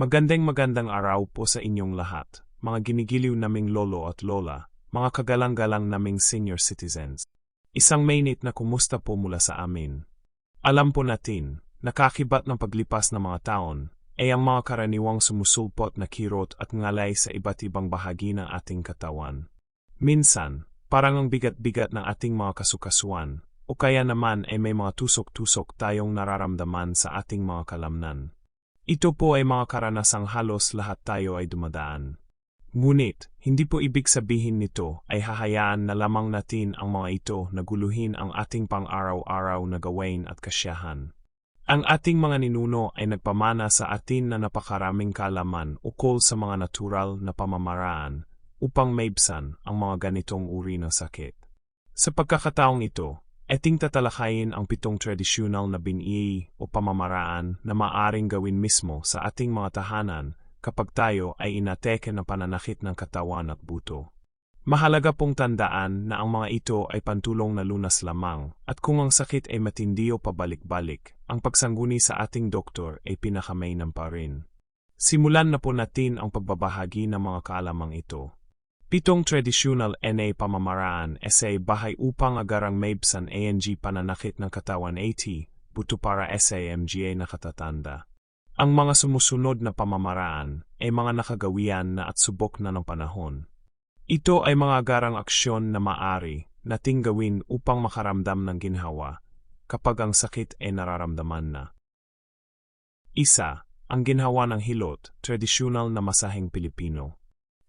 Magandang magandang araw po sa inyong lahat, mga ginigiliw naming lolo at lola, mga kagalang-galang naming senior citizens. Isang mainit na kumusta po mula sa amin. Alam po natin, nakakibat ng paglipas ng mga taon, ay ang mga karaniwang sumusulpot na kirot at ngalay sa iba't ibang bahagi ng ating katawan. Minsan, parang ang bigat-bigat ng ating mga kasukasuan, o kaya naman ay may mga tusok-tusok tayong nararamdaman sa ating mga kalamnan. Ito po ay mga karanasang halos lahat tayo ay dumadaan. Ngunit, hindi po ibig sabihin nito ay hahayaan na lamang natin ang mga ito na guluhin ang ating pang-araw-araw na gawain at kasyahan. Ang ating mga ninuno ay nagpamana sa atin na napakaraming kalaman ukol sa mga natural na pamamaraan upang maibsan ang mga ganitong uri ng sakit. Sa pagkakataong ito, Eting tatalakayin ang pitong tradisyonal na bin'i o pamamaraan na maaring gawin mismo sa ating mga tahanan kapag tayo ay inateke ng pananakit ng katawan at buto. Mahalaga pong tandaan na ang mga ito ay pantulong na lunas lamang at kung ang sakit ay matindi o pabalik-balik, ang pagsangguni sa ating doktor ay pinakamainam pa rin. Simulan na po natin ang pagbabahagi ng mga kaalamang ito. Pitong tradisyonal NA pamamaraan essay bahay upang agarang maibsan ANG pananakit ng katawan AT, buto para SAMGA na katatanda. Ang mga sumusunod na pamamaraan ay mga nakagawian na at subok na ng panahon. Ito ay mga agarang aksyon na maari nating gawin upang makaramdam ng ginhawa kapag ang sakit ay nararamdaman na. Isa, ang ginhawa ng hilot, tradisyonal na masaheng Pilipino.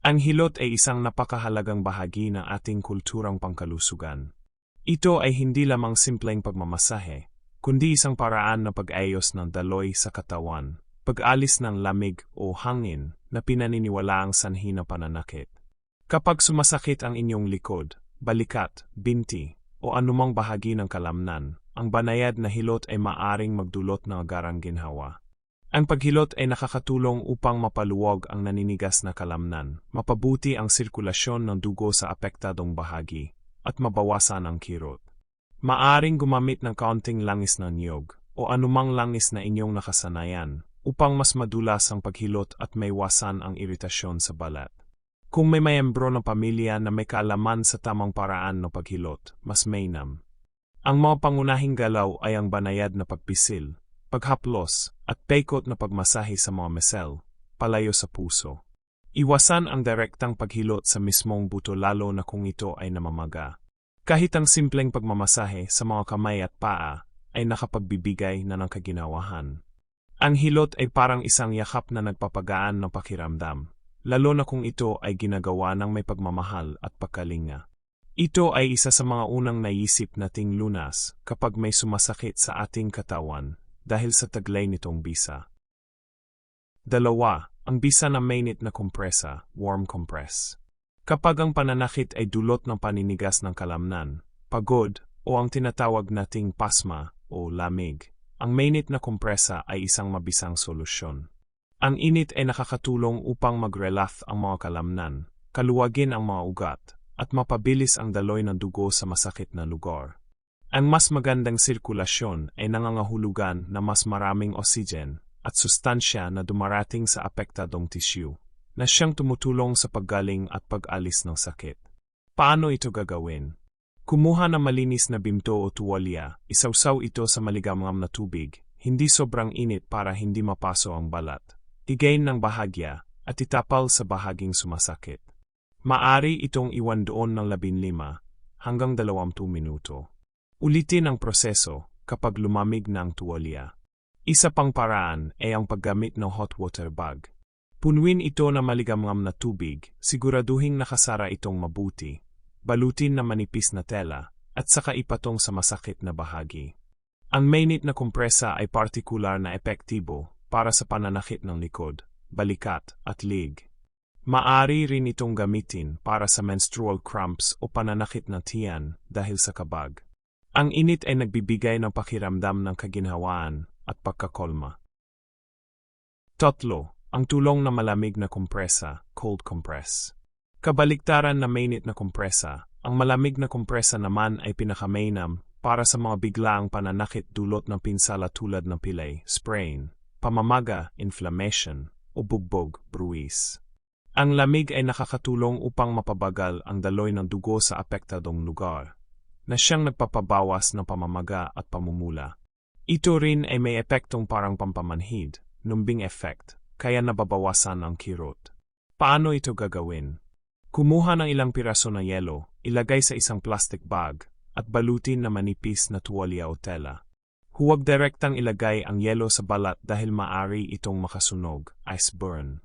Ang hilot ay isang napakahalagang bahagi ng ating kulturang pangkalusugan. Ito ay hindi lamang simpleng pagmamasahe, kundi isang paraan na pag-ayos ng daloy sa katawan, pag-alis ng lamig o hangin na pinaniniwala ang sanhi na pananakit. Kapag sumasakit ang inyong likod, balikat, binti, o anumang bahagi ng kalamnan, ang banayad na hilot ay maaring magdulot ng agarang ginhawa. Ang paghilot ay nakakatulong upang mapaluwag ang naninigas na kalamnan, mapabuti ang sirkulasyon ng dugo sa apektadong bahagi, at mabawasan ang kirot. Maaring gumamit ng kaunting langis ng niyog o anumang langis na inyong nakasanayan upang mas madulas ang paghilot at may wasan ang iritasyon sa balat. Kung may mayembro ng pamilya na may kaalaman sa tamang paraan ng paghilot, mas mainam. Ang mga pangunahing galaw ay ang banayad na pagpisil, paghaplos, at paikot na pagmasahe sa mga mesel, palayo sa puso. Iwasan ang direktang paghilot sa mismong buto lalo na kung ito ay namamaga. Kahit ang simpleng pagmamasahe sa mga kamay at paa ay nakapagbibigay na ng kaginawahan. Ang hilot ay parang isang yakap na nagpapagaan ng pakiramdam, lalo na kung ito ay ginagawa ng may pagmamahal at pagkalinga. Ito ay isa sa mga unang naisip nating lunas kapag may sumasakit sa ating katawan dahil sa taglay nitong bisa. Dalawa, ang bisa na mainit na kompresa, warm compress. Kapag ang pananakit ay dulot ng paninigas ng kalamnan, pagod, o ang tinatawag nating pasma o lamig, ang mainit na kompresa ay isang mabisang solusyon. Ang init ay nakakatulong upang mag-relax ang mga kalamnan, kaluwagin ang mga ugat, at mapabilis ang daloy ng dugo sa masakit na lugar. Ang mas magandang sirkulasyon ay nangangahulugan na mas maraming oxygen at sustansya na dumarating sa apektadong tissue, na siyang tumutulong sa paggaling at pag-alis ng sakit. Paano ito gagawin? Kumuha ng malinis na bimto o tuwalya, isawsaw ito sa maligamgam na tubig, hindi sobrang init para hindi mapaso ang balat. Igain ng bahagya at itapal sa bahaging sumasakit. Maari itong iwan doon ng 15 hanggang 20 minuto. Ulitin ang proseso kapag lumamig na ang tuwalya. Isa pang paraan ay ang paggamit ng hot water bag. Punwin ito na maligamgam na tubig, siguraduhing nakasara itong mabuti, balutin na manipis na tela, at saka ipatong sa masakit na bahagi. Ang mainit na kompresa ay partikular na epektibo para sa pananakit ng likod, balikat at lig. Maari rin itong gamitin para sa menstrual cramps o pananakit ng tiyan dahil sa kabag. Ang init ay nagbibigay ng pakiramdam ng kaginhawaan at pagkakolma. Totlo, ang tulong na malamig na kompresa, cold compress. Kabaliktaran na mainit na kompresa, ang malamig na kompresa naman ay pinakamainam para sa mga biglaang pananakit dulot ng pinsala tulad ng pilay, sprain, pamamaga, inflammation, o bugbog, bruis. Ang lamig ay nakakatulong upang mapabagal ang daloy ng dugo sa apektadong lugar, na siyang nagpapabawas ng pamamaga at pamumula. Ito rin ay may epektong parang pampamanhid, numbing effect, kaya nababawasan ang kirot. Paano ito gagawin? Kumuha ng ilang piraso ng yelo, ilagay sa isang plastic bag, at balutin na manipis na tuwalya o tela. Huwag direktang ilagay ang yelo sa balat dahil maari itong makasunog, ice burn.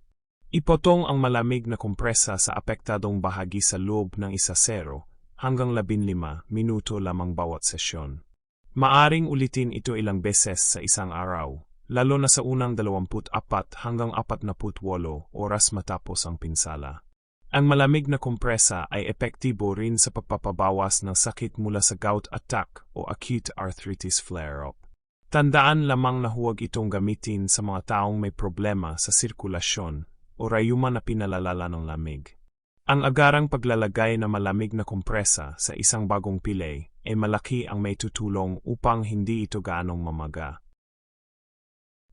Ipotong ang malamig na kompresa sa apektadong bahagi sa loob ng isa sero hanggang 15 minuto lamang bawat sesyon. Maaring ulitin ito ilang beses sa isang araw, lalo na sa unang 24 hanggang 48 oras matapos ang pinsala. Ang malamig na kompresa ay epektibo rin sa pagpapabawas ng sakit mula sa gout attack o acute arthritis flare-up. Tandaan lamang na huwag itong gamitin sa mga taong may problema sa sirkulasyon o rayuma na pinalalala ng lamig. Ang agarang paglalagay na malamig na kompresa sa isang bagong pilay ay malaki ang may tutulong upang hindi ito gaanong mamaga.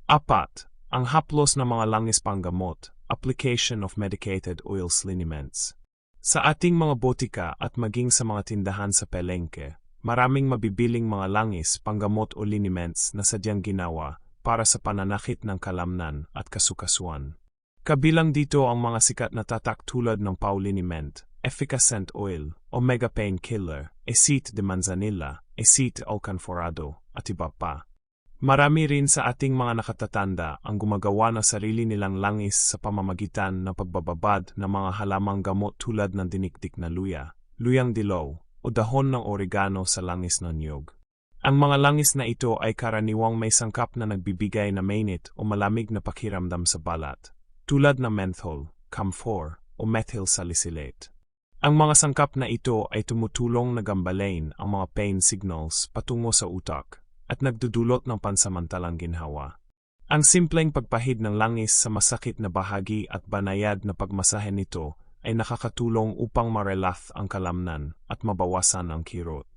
Apat, ang haplos ng mga langis panggamot, application of medicated oils liniments. Sa ating mga botika at maging sa mga tindahan sa pelengke, maraming mabibiling mga langis, panggamot o liniments na sadyang ginawa para sa pananakit ng kalamnan at kasukasuan. Kabilang dito ang mga sikat na tatak tulad ng pauliniment, efficacent oil, omega pain killer, acete de manzanilla, acete alcanforado, at iba pa. Marami rin sa ating mga nakatatanda ang gumagawa ng sarili nilang langis sa pamamagitan ng pagbababad ng mga halamang gamot tulad ng dinikdik na luya, luyang dilaw, o dahon ng oregano sa langis ng niyog. Ang mga langis na ito ay karaniwang may sangkap na nagbibigay na mainit o malamig na pakiramdam sa balat tulad ng menthol, camphor, o methyl salicylate. Ang mga sangkap na ito ay tumutulong na gambalain ang mga pain signals patungo sa utak at nagdudulot ng pansamantalang ginhawa. Ang simpleng pagpahid ng langis sa masakit na bahagi at banayad na pagmasahe nito ay nakakatulong upang marelath ang kalamnan at mabawasan ang kirot.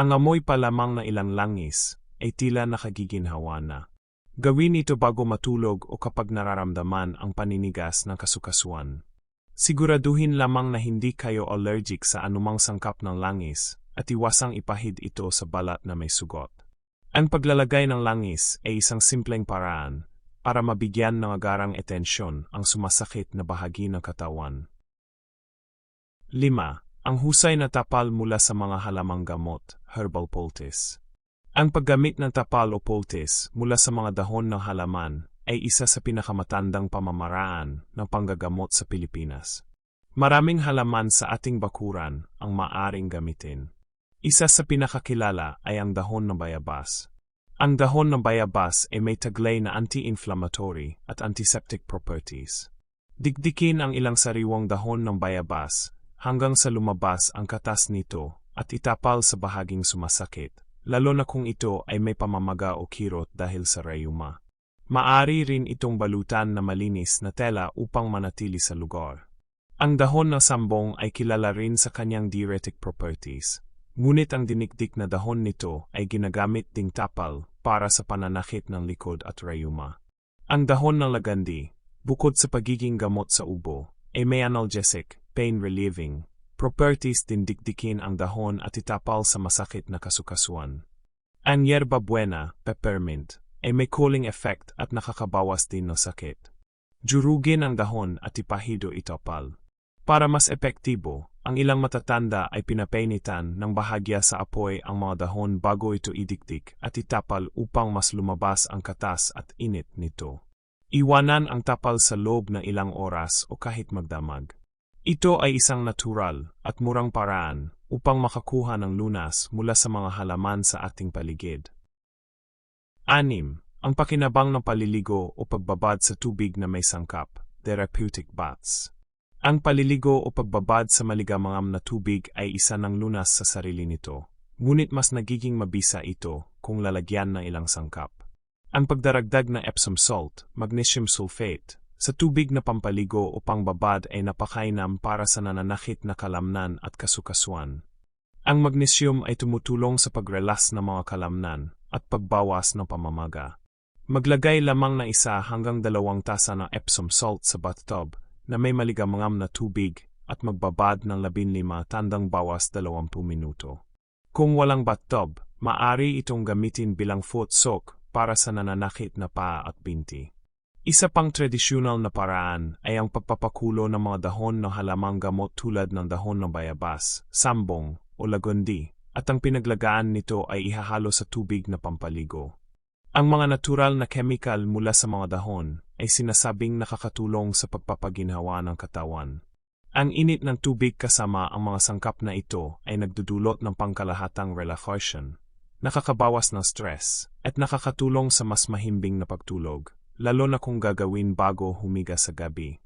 Ang amoy pa lamang na ilang langis ay tila nakagiginhawa na. Gawin ito bago matulog o kapag nararamdaman ang paninigas ng kasukasuan. Siguraduhin lamang na hindi kayo allergic sa anumang sangkap ng langis at iwasang ipahid ito sa balat na may sugot. Ang paglalagay ng langis ay isang simpleng paraan para mabigyan ng agarang etensyon ang sumasakit na bahagi ng katawan. 5. Ang husay na tapal mula sa mga halamang gamot, herbal poultice. Ang paggamit ng tapal o poultice mula sa mga dahon ng halaman ay isa sa pinakamatandang pamamaraan ng panggagamot sa Pilipinas. Maraming halaman sa ating bakuran ang maaring gamitin. Isa sa pinakakilala ay ang dahon ng bayabas. Ang dahon ng bayabas ay may taglay na anti-inflammatory at antiseptic properties. Dikdikin ang ilang sariwang dahon ng bayabas hanggang sa lumabas ang katas nito at itapal sa bahaging sumasakit lalo na kung ito ay may pamamaga o kirot dahil sa rayuma. Maari rin itong balutan na malinis na tela upang manatili sa lugar. Ang dahon ng sambong ay kilala rin sa kanyang diuretic properties, ngunit ang dinikdik na dahon nito ay ginagamit ding tapal para sa pananakit ng likod at rayuma. Ang dahon ng lagandi, bukod sa pagiging gamot sa ubo, ay may analgesic, pain relieving, properties din dikdikin ang dahon at itapal sa masakit na kasukasuan. Ang yerba buena, peppermint, ay may cooling effect at nakakabawas din ng sakit. Jurugin ang dahon at ipahido itapal. Para mas epektibo, ang ilang matatanda ay pinapainitan ng bahagya sa apoy ang mga dahon bago ito idikdik at itapal upang mas lumabas ang katas at init nito. Iwanan ang tapal sa loob ng ilang oras o kahit magdamag. Ito ay isang natural at murang paraan upang makakuha ng lunas mula sa mga halaman sa ating paligid. 6. Ang pakinabang ng paliligo o pagbabad sa tubig na may sangkap, therapeutic baths. Ang paliligo o pagbabad sa maligamangam na tubig ay isa ng lunas sa sarili nito, ngunit mas nagiging mabisa ito kung lalagyan ng ilang sangkap. Ang pagdaragdag ng Epsom salt, magnesium sulfate, sa tubig na pampaligo o pangbabad ay napakainam para sa nananakit na kalamnan at kasukasuan. Ang magnesium ay tumutulong sa pagrelas ng mga kalamnan at pagbawas ng pamamaga. Maglagay lamang ng isa hanggang dalawang tasa ng Epsom salt sa bathtub na may maligamangam na tubig at magbabad ng 15 tandang bawas 20 minuto. Kung walang bathtub, maari itong gamitin bilang foot soak para sa nananakit na paa at binti. Isa pang tradisyonal na paraan ay ang pagpapakulo ng mga dahon ng halamang gamot tulad ng dahon ng bayabas, sambong o lagundi at ang pinaglagaan nito ay ihahalo sa tubig na pampaligo. Ang mga natural na chemical mula sa mga dahon ay sinasabing nakakatulong sa pagpapaginhawa ng katawan. Ang init ng tubig kasama ang mga sangkap na ito ay nagdudulot ng pangkalahatang relaxation, nakakabawas ng stress, at nakakatulong sa mas mahimbing na pagtulog lalo na kung gagawin bago humiga sa gabi.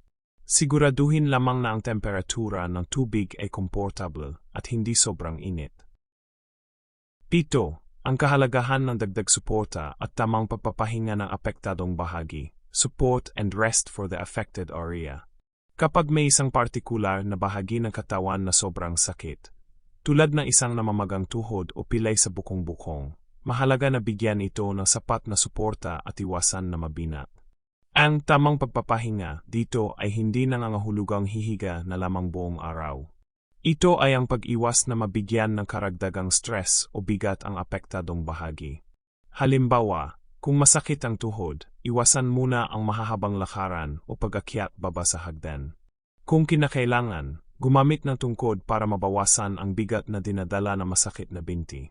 Siguraduhin lamang na ang temperatura ng tubig ay komportable at hindi sobrang init. Pito, ang kahalagahan ng dagdag suporta at tamang pagpapahinga ng apektadong bahagi, support and rest for the affected area. Kapag may isang partikular na bahagi ng katawan na sobrang sakit, tulad ng isang namamagang tuhod o pilay sa bukong-bukong, mahalaga na bigyan ito ng sapat na suporta at iwasan na mabinat. Ang tamang pagpapahinga dito ay hindi nangangahulugang hihiga na lamang buong araw. Ito ay ang pag-iwas na mabigyan ng karagdagang stress o bigat ang apektadong bahagi. Halimbawa, kung masakit ang tuhod, iwasan muna ang mahahabang lakaran o pag-akyat baba sa hagdan. Kung kinakailangan, gumamit ng tungkod para mabawasan ang bigat na dinadala ng masakit na binti.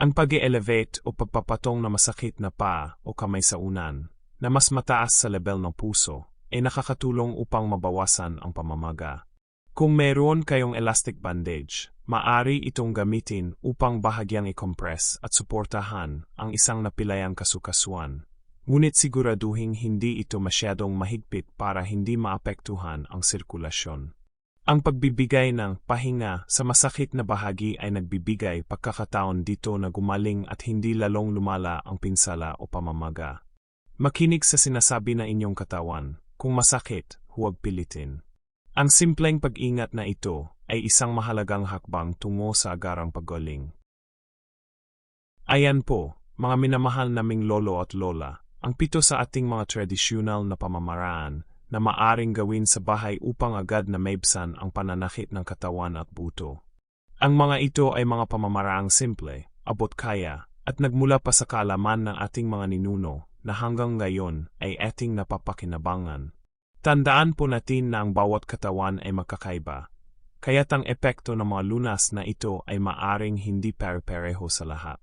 Ang pag elevate o pagpapatong na masakit na paa o kamay sa unan, na mas mataas sa level ng puso, ay nakakatulong upang mabawasan ang pamamaga. Kung mayroon kayong elastic bandage, maari itong gamitin upang bahagyang i-compress at suportahan ang isang napilayang kasukasuan. Ngunit siguraduhin hindi ito masyadong mahigpit para hindi maapektuhan ang sirkulasyon. Ang pagbibigay ng pahinga sa masakit na bahagi ay nagbibigay pagkakataon dito na gumaling at hindi lalong lumala ang pinsala o pamamaga. Makinig sa sinasabi na inyong katawan, kung masakit, huwag pilitin. Ang simpleng pag-ingat na ito ay isang mahalagang hakbang tungo sa agarang paggaling. Ayan po, mga minamahal naming lolo at lola, ang pito sa ating mga tradisyonal na pamamaraan na maaring gawin sa bahay upang agad na maibsan ang pananakit ng katawan at buto. Ang mga ito ay mga pamamaraang simple, abot kaya, at nagmula pa sa kaalaman ng ating mga ninuno na hanggang ngayon ay ating napapakinabangan. Tandaan po natin na ang bawat katawan ay magkakaiba, kaya't ang epekto ng mga lunas na ito ay maaring hindi pare-pareho sa lahat.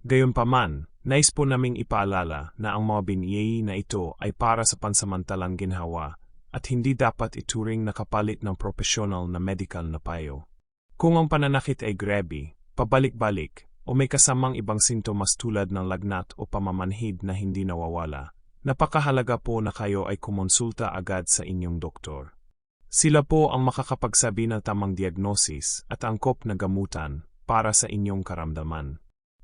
Gayunpaman, nais po naming ipaalala na ang mga biniyay na ito ay para sa pansamantalang ginhawa at hindi dapat ituring na kapalit ng profesional na medical na payo. Kung ang pananakit ay grabe, pabalik-balik, o may kasamang ibang sintomas tulad ng lagnat o pamamanhid na hindi nawawala, napakahalaga po na kayo ay kumonsulta agad sa inyong doktor. Sila po ang makakapagsabi ng tamang diagnosis at angkop na gamutan para sa inyong karamdaman.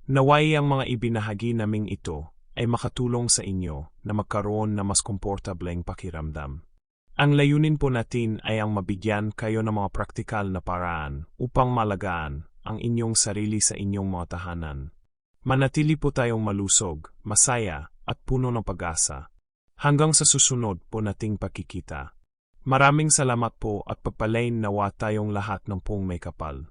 Naway ang mga ibinahagi naming ito ay makatulong sa inyo na magkaroon na mas komportableng pakiramdam. Ang layunin po natin ay ang mabigyan kayo ng mga praktikal na paraan upang malagaan ang inyong sarili sa inyong mga tahanan. Manatili po tayong malusog, masaya, at puno ng pag-asa. Hanggang sa susunod po nating pakikita. Maraming salamat po at pagpalain nawa tayong lahat ng pong may kapal.